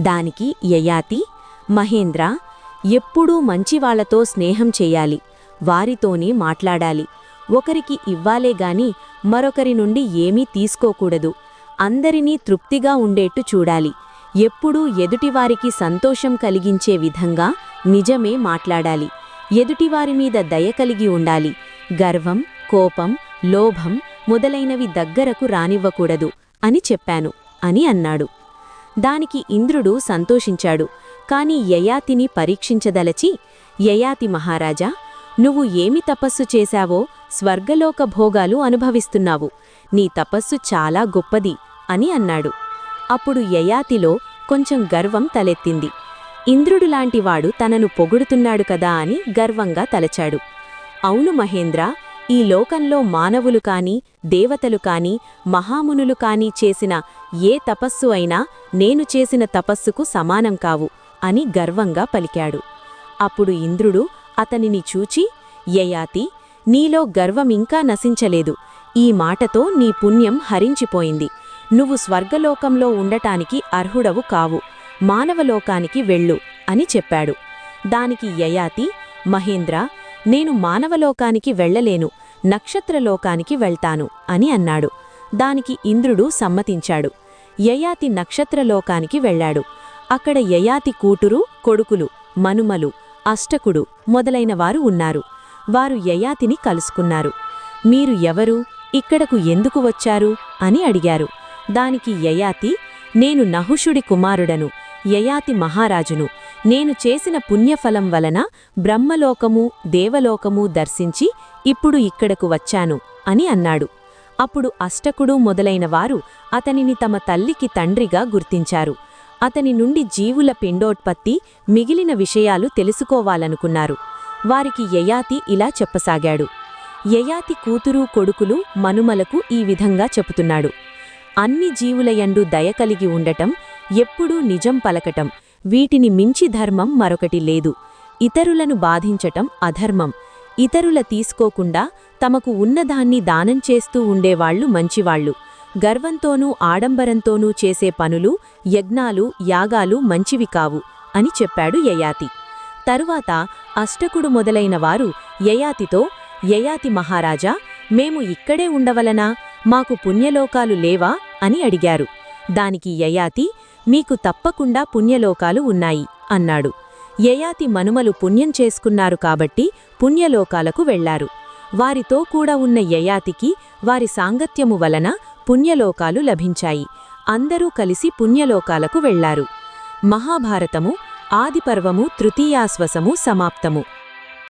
దానికి యయాతి మహేంద్ర ఎప్పుడూ మంచివాళ్ళతో స్నేహం చేయాలి వారితోనే మాట్లాడాలి. ఒకరికి ఇవ్వాలే గాని మరొకరి నుండి ఏమీ తీసుకోకూడదు. అందరినీ తృప్తిగా ఉండేట్టు చూడాలి. ఎప్పుడూ ఎదుటివారికి సంతోషం కలిగించే విధంగా నిజమే మాట్లాడాలి. ఎదుటివారి మీద దయ కలిగి ఉండాలి. గర్వం కోపం లోభం మొదలైనవి దగ్గరకు రానివ్వకూడదు అని చెప్పాను అని అన్నాడు. దానికి ఇంద్రుడు సంతోషించాడు. కాని యయాతిని పరీక్షించదలచి యయాతి మహారాజా నువ్వు ఏమి తపస్సు చేశావో స్వర్గలోక భోగాలు అనుభవిస్తున్నావు. నీ తపస్సు చాలా గొప్పది అని అన్నాడు. అప్పుడు యయాతిలో కొంచెం గర్వం తలెత్తింది. ఇంద్రుడులాంటివాడు తనను పొగుడుతున్నాడు కదా అని గర్వంగా తలచాడు. అవును మహేంద్ర ఈ లోకంలో మానవులు కాని దేవతలు కాని మహామునులు కాని చేసిన ఏ తపస్సు అయినా నేను చేసిన తపస్సుకు సమానం కావు అని గర్వంగా పలికాడు. అప్పుడు ఇంద్రుడు అతనిని చూచి యయాతి నీలో గర్వమింకా నశించలేదు. ఈ మాటతో నీ పుణ్యం హరించిపోయింది. నువ్వు స్వర్గలోకంలో ఉండటానికి అర్హుడవు కావు. మానవలోకానికి వెళ్ళు అని చెప్పాడు. దానికి యయాతి మహేంద్ర నేను మానవలోకానికి వెళ్ళలేను. నక్షత్రలోకానికి వెళ్తాను అని అన్నాడు. దానికి ఇంద్రుడు సమ్మతించాడు. యయాతి నక్షత్రలోకానికి వెళ్ళాడు. అక్కడ యయాతి కూటురు కొడుకులు మనుమలు అష్టకుడు మొదలైనవారు ఉన్నారు. వారు యయాతిని కలుసుకున్నారు. మీరు ఎవరు? ఇక్కడకు ఎందుకు వచ్చారు? అని అడిగారు. దానికి యయాతి నేను నహుషుడి కుమారుడను యయాతి మహారాజును. నేను చేసిన పుణ్యఫలం వలన బ్రహ్మలోకము దేవలోకము దర్శించి ఇప్పుడు ఇక్కడకు వచ్చాను అని అన్నాడు. అప్పుడు అష్టకుడు మొదలైన వారు అతనిని తమ తల్లికి తండ్రిగా గుర్తించారు. అతని నుండి జీవుల పిండోత్పత్తి మిగిలిన విషయాలు తెలుసుకోవాలనుకున్నారు. వారికి యయాతి ఇలా చెప్పసాగాడు. యయాతి కూతురు కొడుకులు మనుమలకు ఈ విధంగా చెబుతున్నాడు. అన్ని జీవులయండు దయ కలిగి ఉండటం ఎప్పుడూ నిజం పలకటం. వీటిని మించి ధర్మం మరొకటి లేదు. ఇతరులను బాధించటం అధర్మం. ఇతరుల తీసుకోకుండా తమకు ఉన్నదాన్ని దానం చేస్తూ ఉండేవాళ్ళు మంచివాళ్ళు గర్వంతోనూ ఆడంబరంతోనూ చేసే పనులు యజ్ఞాలు యాగాలు మంచివి కావు అని చెప్పాడు యయాతి. తరువాత అష్టకుడు మొదలైన వారు యయాతితో యయాతి మహారాజా మేము ఇక్కడే ఉండవలనా? మాకు పుణ్యలోకాలు లేవా? అని అడిగారు. దానికి యయాతి మీకు తప్పకుండా పుణ్యలోకాలు ఉన్నాయి అన్నాడు. యయాతి మనుమలు పుణ్యం చేసుకున్నారు కాబట్టి పుణ్యలోకాలకు వెళ్ళారు. వారితో కూడా ఉన్న యయాతికి వారి సాంగత్యము వలన పుణ్యలోకాలు లభించాయి. అందరూ కలిసి పుణ్యలోకాలకు వెళ్ళారు. మహాభారతము ఆదిపర్వము తృతీయాశ్వసము సమాప్తము.